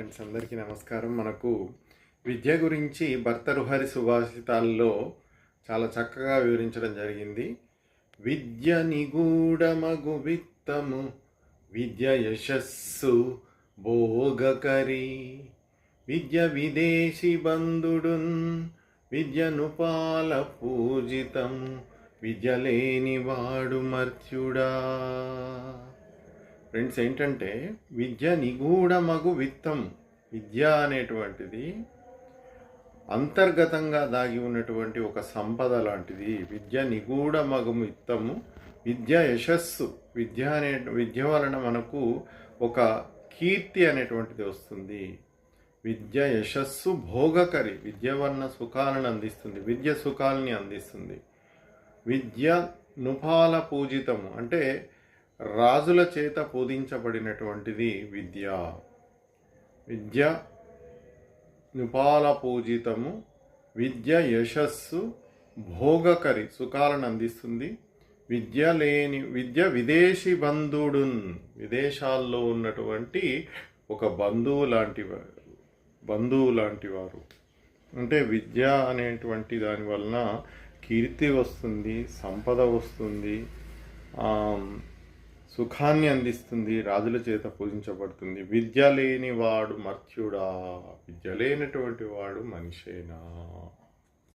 Friends అందరికీ నమస్కారం. మనకు విద్య గురించి భర్తరుహరి సుభాషితాల్లో చాలా చక్కగా వివరించడం జరిగింది. విద్య నిగూఢమగు విత్తము విద్య యశస్సు భోగకరి. విద్య విదేశీ బంధుడున్ విద్యను పాల పూజితం విద్య లేనివాడు మర్త్యుడా. ఫ్రెండ్స్ ఏంటంటే విద్య నిగూఢమగు విత్తం. విద్య అనేటువంటిది అంతర్గతంగా దాగి ఉన్నటువంటి ఒక సంపద లాంటిది. విద్య నిగూఢమగు విత్తము విద్య యశస్సు. విద్య అనే విద్య వలన మనకు ఒక కీర్తి అనేటువంటిది వస్తుంది. విద్య యశస్సు భోగకరి. విద్య వలన సుఖాలను అందిస్తుంది. విద్య సుఖాలని అందిస్తుంది. విద్య నుపాల పూజితము. అంటే రాజుల చేత బోధించబడినటువంటిది విద్య. విద్య నృపాల పూజితము విద్య యశస్సు భోగకరి సుఖాలను అందిస్తుంది. విద్య లేని విద్య విదేశీ బంధుడున్ విదేశాల్లో ఉన్నటువంటి ఒక బంధువు లాంటి బంధువు లాంటి వారు. అంటే విద్య అనేటువంటి దాని వలన కీర్తి వస్తుంది సంపద వస్తుంది. సుఖాన్ని అందిస్తుంది రాజుల చేత పూజించబడుతుంది. విద్య లేని వాడు మర్త్యుడా విద్య లేనటువంటి వాడు మనిషేనా?